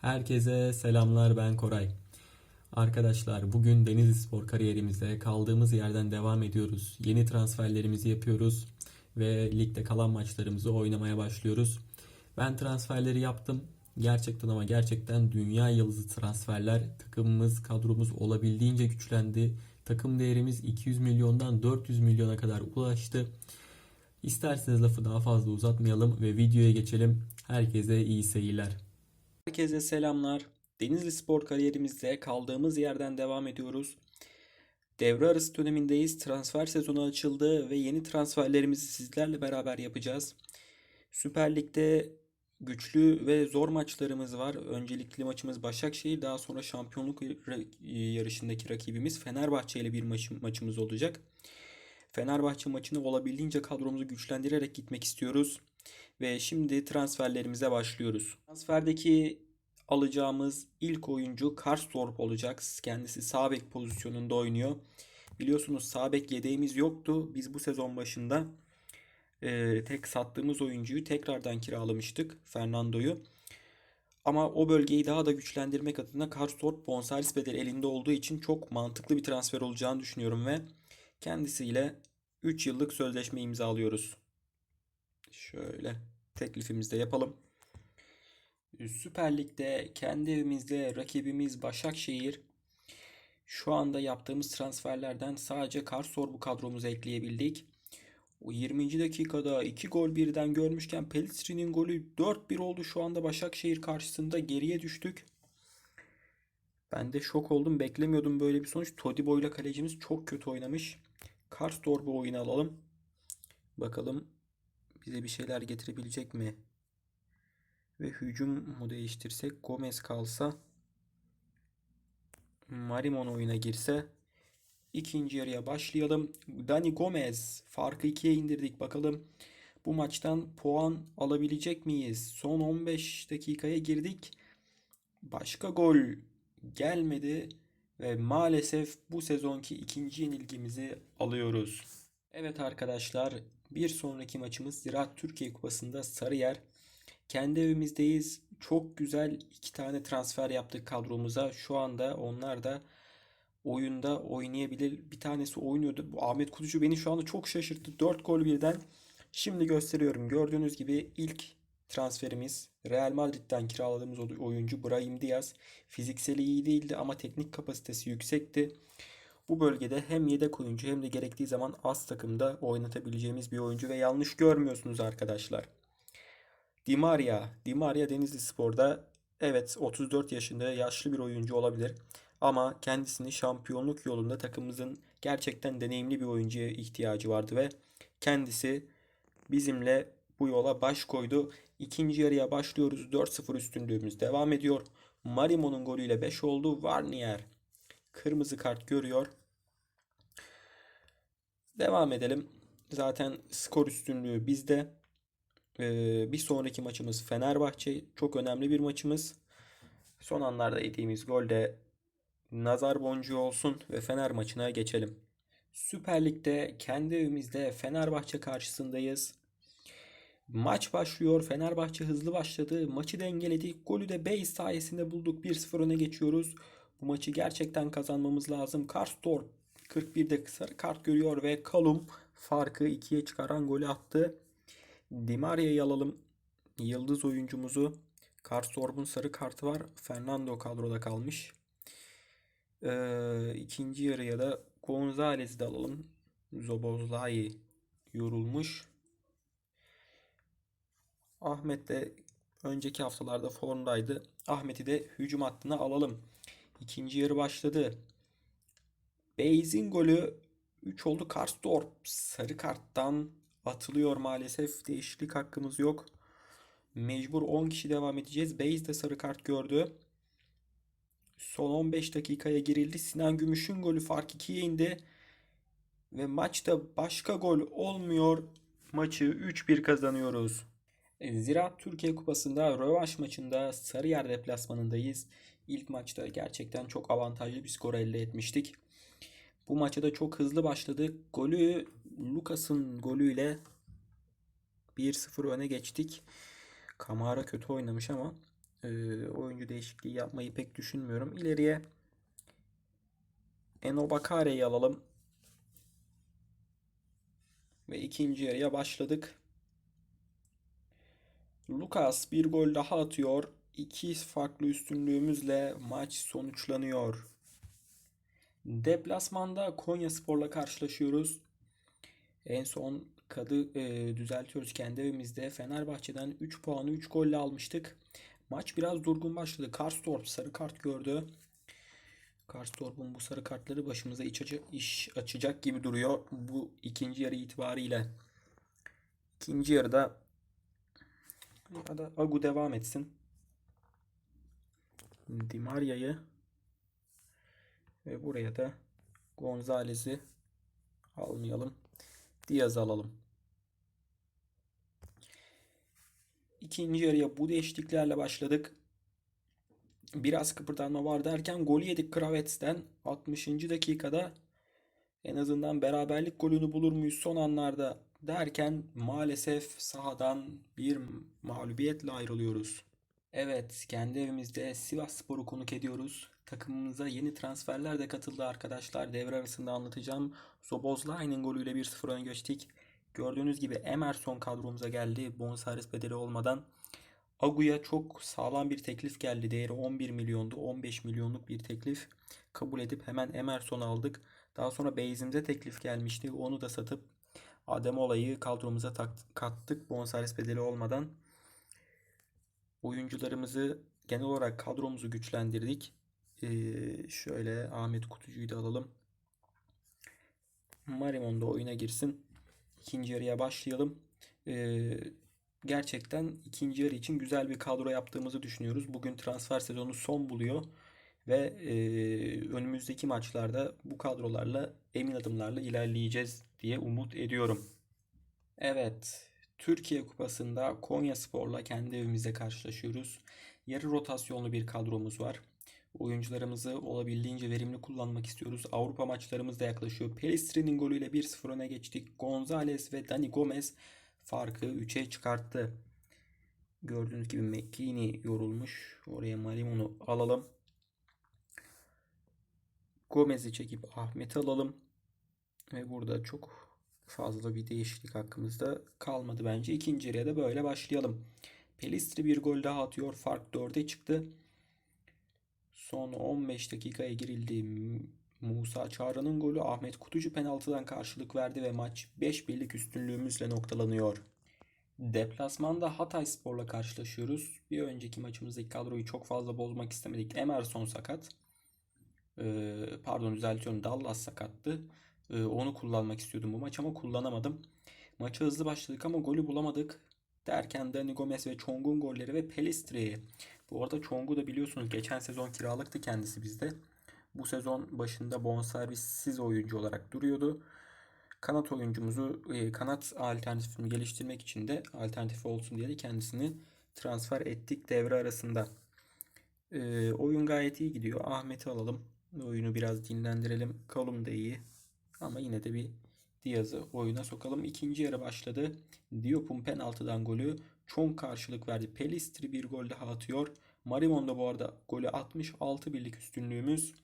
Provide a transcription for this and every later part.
Herkese selamlar ben Koray. Arkadaşlar bugün Denizli Spor kariyerimizde kaldığımız yerden devam ediyoruz. Yeni transferlerimizi yapıyoruz ve ligde kalan maçlarımızı oynamaya başlıyoruz. Ben transferleri yaptım. Gerçekten ama gerçekten dünya yıldızı transferler. Takımımız, kadromuz olabildiğince güçlendi. Takım değerimiz 200 milyondan 400 milyona kadar ulaştı. İsterseniz lafı daha fazla uzatmayalım ve videoya geçelim. Herkese iyi seyirler. Herkese selamlar. Denizli Spor kariyerimizde kaldığımız yerden devam ediyoruz. Devre arası dönemindeyiz. Transfer sezonu açıldı ve yeni transferlerimizi sizlerle beraber yapacağız. Süper Lig'de güçlü ve zor maçlarımız var. Öncelikli maçımız Başakşehir, daha sonra şampiyonluk yarışındaki rakibimiz Fenerbahçe ile bir maç, maçımız olacak. Fenerbahçe maçını olabildiğince kadromuzu güçlendirerek gitmek istiyoruz. Ve şimdi transferlerimize başlıyoruz. Transferdeki alacağımız ilk oyuncu Karstorp olacak. Kendisi sağ bek pozisyonunda oynuyor. Biliyorsunuz sağ bek yedeğimiz yoktu. Biz bu sezon başında e, tek sattığımız oyuncuyu tekrardan kiralamıştık. Fernando'yu. Ama o bölgeyi daha da güçlendirmek adına Karstorp bonservis bedeli elinde olduğu için çok mantıklı bir transfer olacağını düşünüyorum ve kendisiyle 3 yıllık sözleşme imzalıyoruz. Şöyle teklifimizi de yapalım. Süper Lig'de kendi evimizde rakibimiz Başakşehir. Şu anda yaptığımız transferlerden sadece Karsorbu kadromuza ekleyebildik. O 20. dakikada 2 gol birden görmüşken Pelistri'nin golü 4-1 oldu. Şu anda Başakşehir karşısında geriye düştük. Ben de şok oldum. Beklemiyordum böyle bir sonuç. Todibo ile kalecimiz çok kötü oynamış. Karstorp'u oyuna alalım. Bakalım bize bir şeyler getirebilecek mi? Ve hücum mu değiştirsek Gomez kalsa Marimon oyuna girse ikinci yarıya başlayalım. Dani Gomez farkı ikiye indirdik. Bakalım bu maçtan puan alabilecek miyiz? Son 15 dakikaya girdik. Başka gol gelmedi ve maalesef bu sezonki ikinci yenilgimizi alıyoruz. Evet arkadaşlar bir sonraki maçımız Ziraat Türkiye Kupası'nda Sarıyer. Kendi evimizdeyiz. Çok güzel iki tane transfer yaptık kadromuza. Şu anda onlar da oyunda oynayabilir. Bir tanesi oynuyordu. Bu Ahmet Kutucu beni şu anda çok şaşırttı. 4 gol birden. Şimdi gösteriyorum. Gördüğünüz gibi ilk transferimiz Real Madrid'den kiraladığımız oyuncu Brahim Diaz. Fizikseli iyi değildi ama teknik kapasitesi yüksekti. Bu bölgede hem yedek oyuncu hem de gerektiği zaman az takımda oynatabileceğimiz bir oyuncu ve yanlış görmüyorsunuz arkadaşlar. Di Maria, Di Maria Denizli Spor'da evet 34 yaşında yaşlı bir oyuncu olabilir ama kendisini şampiyonluk yolunda takımımızın gerçekten deneyimli bir oyuncuya ihtiyacı vardı ve kendisi bizimle bu yola baş koydu. İkinci yarıya başlıyoruz. 4-0 üstünlüğümüz devam ediyor. Marimo'nun golüyle 5 oldu. Varnier kırmızı kart görüyor. Devam edelim. Zaten skor üstünlüğü bizde. Ee, bir sonraki maçımız Fenerbahçe. Çok önemli bir maçımız. Son anlarda yediğimiz gol de nazar boncuğu olsun ve Fener maçına geçelim. Süper Lig'de kendi evimizde Fenerbahçe karşısındayız. Maç başlıyor. Fenerbahçe hızlı başladı. Maçı dengeledik. Golü de Bey sayesinde bulduk. 1-0 öne geçiyoruz. Bu maçı gerçekten kazanmamız lazım. Karstorp 41'de sarı kart görüyor ve Kalum farkı 2'ye çıkaran golü attı. Di Maria'yı alalım. Yıldız oyuncumuzu. Karstorp'un sarı kartı var. Fernando kadroda kalmış. Ee, ikinci yarıya da Gonzalez'i de alalım. Zobozlai yorulmuş. Ahmet de önceki haftalarda formdaydı. Ahmet'i de hücum hattına alalım. İkinci yarı başladı. Beyz'in golü 3 oldu. Karsdorp sarı karttan atılıyor maalesef. Değişiklik hakkımız yok. Mecbur 10 kişi devam edeceğiz. Beyz de sarı kart gördü. Son 15 dakikaya girildi. Sinan Gümüş'ün golü fark 2'ye indi. Ve maçta başka gol olmuyor. Maçı 3-1 kazanıyoruz. Ziraat Türkiye Kupası'nda rövanş maçında Sarıyer deplasmanındayız. İlk maçta gerçekten çok avantajlı bir skor elde etmiştik. Bu maça da çok hızlı başladık. Golü Lucas'ın golüyle 1-0 öne geçtik. Kamara kötü oynamış ama e, oyuncu değişikliği yapmayı pek düşünmüyorum. İleriye Eno Bakare'yi alalım. Ve ikinci yarıya başladık. Lucas bir gol daha atıyor. İki farklı üstünlüğümüzle maç sonuçlanıyor. Deplasmanda Konyaspor'la karşılaşıyoruz. En son kadı e, düzeltiyoruz kendi evimizde. Fenerbahçe'den 3 puanı 3 golle almıştık. Maç biraz durgun başladı. Karstorp sarı kart gördü. Karstorp'un bu sarı kartları başımıza iç açı- iş açacak gibi duruyor bu ikinci yarı itibariyle. İkinci yarıda ya da Agu devam etsin. Di Maria'yı ve buraya da Gonzalez'i almayalım. Diaz alalım. İkinci yarıya bu değişikliklerle başladık. Biraz kıpırdanma var derken gol yedik Kravets'ten 60. dakikada en azından beraberlik golünü bulur muyuz son anlarda derken maalesef sahadan bir mağlubiyetle ayrılıyoruz. Evet, kendi evimizde Sivasspor'u konuk ediyoruz. Takımımıza yeni transferler de katıldı arkadaşlar. Devre arasında anlatacağım. Szoboszlai'nin golüyle 1-0 öne geçtik. Gördüğünüz gibi Emerson kadromuza geldi. Bonservis bedeli olmadan. Agu'ya çok sağlam bir teklif geldi. Değeri 11 milyondu. 15 milyonluk bir teklif kabul edip hemen Emerson'u aldık. Daha sonra Beyzim'de teklif gelmişti. Onu da satıp Ademola'yı kadromuza kattık bonservis bedeli olmadan. Oyuncularımızı genel olarak kadromuzu güçlendirdik. Ee, şöyle Ahmet Kutucu'yu da alalım. Marimon da oyuna girsin. İkinci yarıya başlayalım. Ee, gerçekten ikinci yarı için güzel bir kadro yaptığımızı düşünüyoruz. Bugün transfer sezonu son buluyor ve e, önümüzdeki maçlarda bu kadrolarla emin adımlarla ilerleyeceğiz diye umut ediyorum. Evet, Türkiye Kupası'nda Konyaspor'la kendi evimizde karşılaşıyoruz. Yarı rotasyonlu bir kadromuz var. Oyuncularımızı olabildiğince verimli kullanmak istiyoruz. Avrupa maçlarımız da yaklaşıyor. Pelistri'nin golüyle 1-0 öne geçtik. Gonzalez ve Dani Gomez farkı 3'e çıkarttı. Gördüğünüz gibi McKinney yorulmuş. Oraya Marimon'u alalım. Gomez'i çekip Ahmet'i alalım. Ve burada çok fazla bir değişiklik hakkımızda kalmadı bence. İkinci yarıya da böyle başlayalım. Pelistri bir gol daha atıyor. Fark 4'e çıktı. Son 15 dakikaya girildi. Musa Çağrı'nın golü Ahmet Kutucu penaltıdan karşılık verdi ve maç 5 birlik üstünlüğümüzle noktalanıyor. Deplasmanda Hatayspor'la karşılaşıyoruz. Bir önceki maçımızdaki kadroyu çok fazla bozmak istemedik. Emerson sakat. Ee, pardon düzeltiyorum Dallas sakattı. Ee, onu kullanmak istiyordum bu maç ama kullanamadım. Maça hızlı başladık ama golü bulamadık. Derken Dani Gomez ve Chong'un golleri ve Pelistri. Bu arada Chong'u da biliyorsunuz geçen sezon kiralıktı kendisi bizde. Bu sezon başında bonservissiz oyuncu olarak duruyordu. Kanat oyuncumuzu, e, kanat alternatifini geliştirmek için de alternatif olsun diye de kendisini transfer ettik devre arasında. Ee, oyun gayet iyi gidiyor. Ahmet'i alalım. Oyunu biraz dinlendirelim. Kalum da iyi. Ama yine de bir Diaz'ı oyuna sokalım. İkinci yarı başladı. Diop'un penaltıdan golü. Çong karşılık verdi. Pelistri bir gol daha atıyor. Marimon da bu arada golü 66 birlik üstünlüğümüz.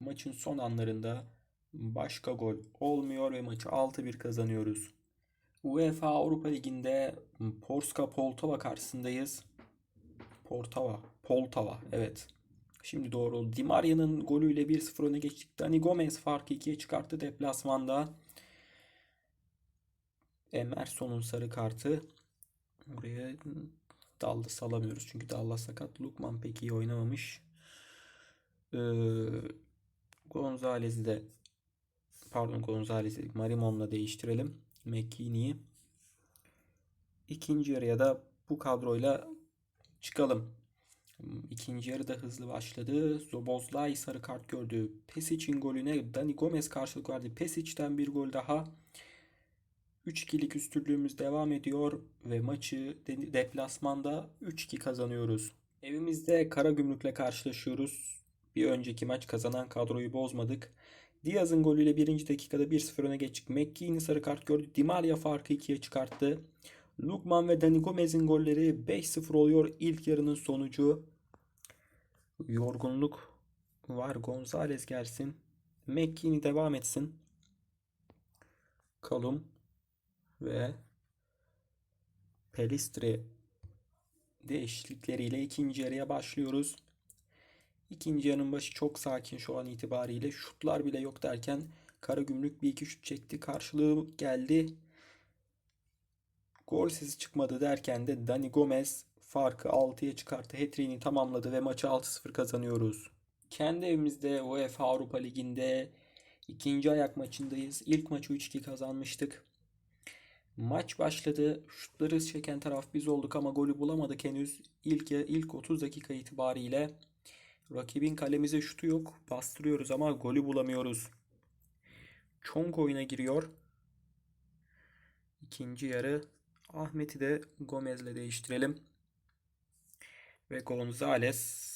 Maçın son anlarında başka gol olmuyor ve maçı 6-1 kazanıyoruz. UEFA Avrupa Ligi'nde Porska Poltava karşısındayız. Portava. Poltava. Evet. Şimdi doğru oldu. Di Maria'nın golüyle 1-0 öne geçtik. Dani Gomez farkı 2'ye çıkarttı deplasmanda. Emerson'un sarı kartı. Oraya Dallas salamıyoruz. Çünkü Dallas sakat. Lukman pek iyi oynamamış. Ee, Gonzalez'i de pardon Gonzalez'i Marimon'la değiştirelim. McKinney'i. İkinci yarıya da bu kadroyla çıkalım. İkinci yarı da hızlı başladı. Szoboszlai sarı kart gördü. Pesic'in golüne Dani Gomez karşılık verdi. Pesic'ten bir gol daha. 3-2'lik üstünlüğümüz devam ediyor ve maçı de- deplasmanda 3-2 kazanıyoruz. Evimizde Karagümrük'le karşılaşıyoruz. Bir önceki maç kazanan kadroyu bozmadık. Diaz'ın golüyle birinci dakikada 1-0 öne geçtik. McKean'in sarı kart gördü. Di Maria farkı 2'ye çıkarttı. Lukman ve Dani Gomez'in golleri 5-0 oluyor ilk yarının sonucu. Yorgunluk var. Gonzalez gelsin. McKinney devam etsin. Kalum ve Pelistri değişiklikleriyle ikinci yarıya başlıyoruz. İkinci yarının başı çok sakin şu an itibariyle. Şutlar bile yok derken Karagümrük bir iki şut çekti. Karşılığı geldi. Gol sesi çıkmadı derken de Dani Gomez farkı 6'ya çıkarttı. Hat-trick'ini tamamladı ve maçı 6-0 kazanıyoruz. Kendi evimizde UEFA Avrupa Ligi'nde ikinci ayak maçındayız. İlk maçı 3-2 kazanmıştık. Maç başladı. Şutları çeken taraf biz olduk ama golü bulamadık henüz. İlk ilk 30 dakika itibariyle rakibin kalemize şutu yok. Bastırıyoruz ama golü bulamıyoruz. Çonk oyuna giriyor. İkinci yarı Ahmet'i de Gomez'le değiştirelim. Ve Gonzalez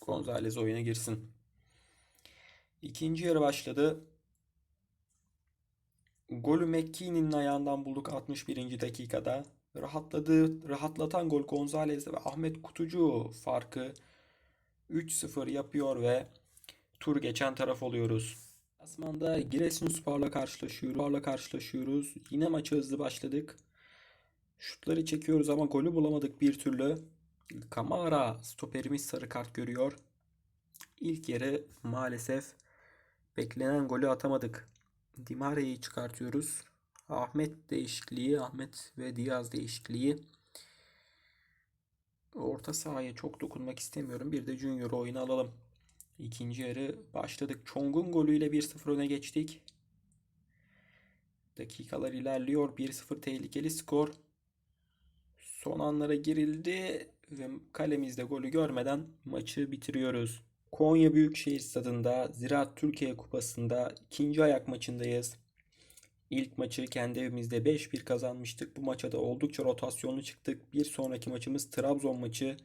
Gonzalez oyuna girsin. İkinci yarı başladı. Golü McKean'in ayağından bulduk 61. dakikada. Rahatladı, rahatlatan gol Gonzalez ve Ahmet Kutucu farkı 3-0 yapıyor ve tur geçen taraf oluyoruz. Asmanda Giresunspor'la karşılaşıyoruz. Spor'la karşılaşıyoruz. Yine maça hızlı başladık. Şutları çekiyoruz ama golü bulamadık bir türlü. Kamara stoperimiz sarı kart görüyor. İlk yarı maalesef beklenen golü atamadık. Dimara'yı çıkartıyoruz. Ahmet değişikliği, Ahmet ve Diaz değişikliği. Orta sahaya çok dokunmak istemiyorum. Bir de Junior oyunu alalım. İkinci yarı başladık. Chong'un golüyle 1-0 öne geçtik. Dakikalar ilerliyor. 1-0 tehlikeli skor. Son anlara girildi ve kalemizde golü görmeden maçı bitiriyoruz. Konya Büyükşehir Stadı'nda Ziraat Türkiye Kupası'nda ikinci ayak maçındayız. İlk maçı kendi evimizde 5-1 kazanmıştık. Bu maça da oldukça rotasyonlu çıktık. Bir sonraki maçımız Trabzon maçı.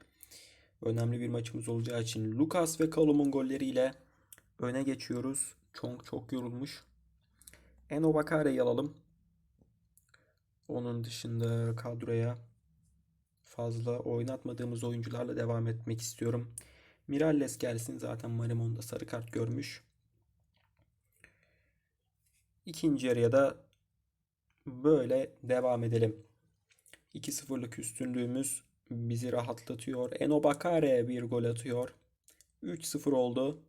Önemli bir maçımız olacağı için Lucas ve Kalum'un golleriyle öne geçiyoruz. Çok çok yorulmuş. Eno Bakare'yi alalım. Onun dışında kadroya fazla oynatmadığımız oyuncularla devam etmek istiyorum. Miralles gelsin zaten Marimon'da sarı kart görmüş. İkinci yarıya da böyle devam edelim. 2-0'lık üstünlüğümüz bizi rahatlatıyor. Eno Bakare bir gol atıyor. 3-0 oldu.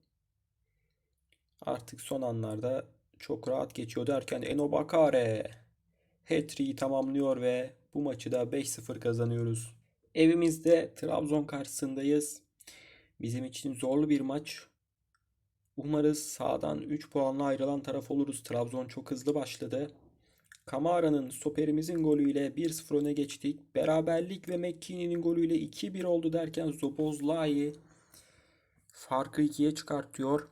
Artık son anlarda çok rahat geçiyor derken Eno Bakare hat-trick'i tamamlıyor ve bu maçı da 5-0 kazanıyoruz. Evimizde Trabzon karşısındayız. Bizim için zorlu bir maç. Umarız sağdan 3 puanla ayrılan taraf oluruz. Trabzon çok hızlı başladı. Kamara'nın stoperimizin golüyle 1-0 öne geçtik. Beraberlik ve McKinney'nin golüyle 2-1 oldu derken Zobozlai farkı 2'ye çıkartıyor.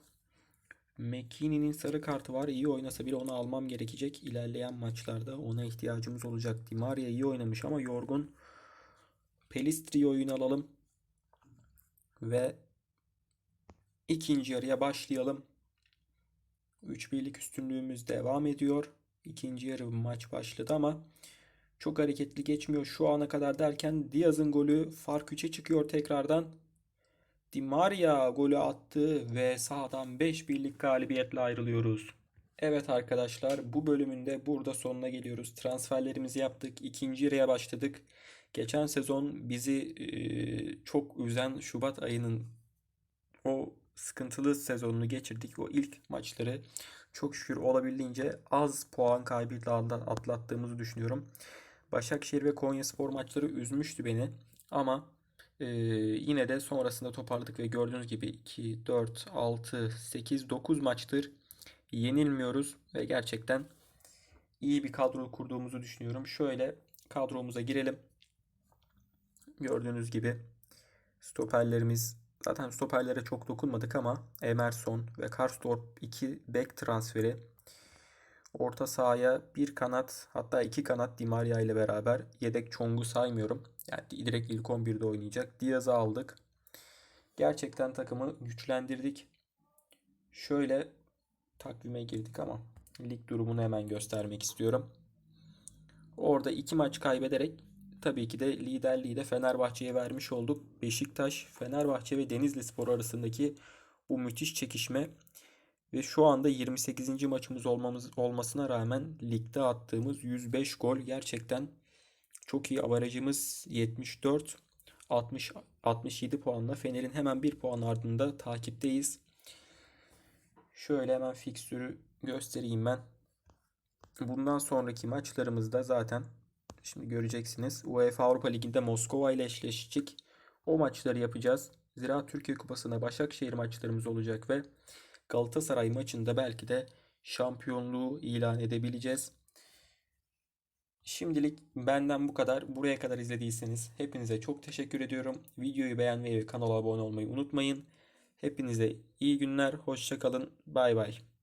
McKinney'nin sarı kartı var. İyi oynasa bile onu almam gerekecek. İlerleyen maçlarda ona ihtiyacımız olacak. Di Maria iyi oynamış ama yorgun. Pelistri'yi oyun alalım. Ve ikinci yarıya başlayalım. 3-1'lik üstünlüğümüz devam ediyor. İkinci yarı maç başladı ama çok hareketli geçmiyor şu ana kadar derken Diaz'ın golü fark 3'e çıkıyor tekrardan. Di Maria golü attı ve sahadan 5-1'lik galibiyetle ayrılıyoruz. Evet arkadaşlar bu bölümün de burada sonuna geliyoruz. Transferlerimizi yaptık. İkinci yarıya başladık. Geçen sezon bizi çok üzen Şubat ayının o sıkıntılı sezonunu geçirdik. O ilk maçları çok şükür olabildiğince az puan kaybıyla atlattığımızı düşünüyorum. Başakşehir ve Konyaspor maçları üzmüştü beni ama yine de sonrasında toparladık ve gördüğünüz gibi 2, 4, 6, 8, 9 maçtır yenilmiyoruz ve gerçekten iyi bir kadro kurduğumuzu düşünüyorum. Şöyle kadromuza girelim. Gördüğünüz gibi stoperlerimiz zaten stoperlere çok dokunmadık ama Emerson ve Karsdorp 2 bek transferi. Orta sahaya bir kanat hatta iki kanat Di Maria ile beraber yedek Chong'u saymıyorum. Yani direkt ilk 11'de oynayacak. Diaz'ı aldık. Gerçekten takımı güçlendirdik. Şöyle takvime girdik ama lig durumunu hemen göstermek istiyorum. Orada iki maç kaybederek tabii ki de liderliği de Fenerbahçe'ye vermiş olduk. Beşiktaş, Fenerbahçe ve Denizlispor arasındaki bu müthiş çekişme ve şu anda 28. maçımız olmamız olmasına rağmen ligde attığımız 105 gol gerçekten çok iyi. Avarajımız 74, 60, 67 puanla. Fener'in hemen bir puan ardında takipteyiz. Şöyle hemen fikstürü göstereyim ben. Bundan sonraki maçlarımızda zaten şimdi göreceksiniz. UEFA Avrupa Ligi'nde Moskova ile eşleşecek. O maçları yapacağız. Zira Türkiye Kupası'na Başakşehir maçlarımız olacak ve Galatasaray maçında belki de şampiyonluğu ilan edebileceğiz. Şimdilik benden bu kadar. Buraya kadar izlediyseniz hepinize çok teşekkür ediyorum. Videoyu beğenmeyi ve kanala abone olmayı unutmayın. Hepinize iyi günler, hoşça kalın, bay bay.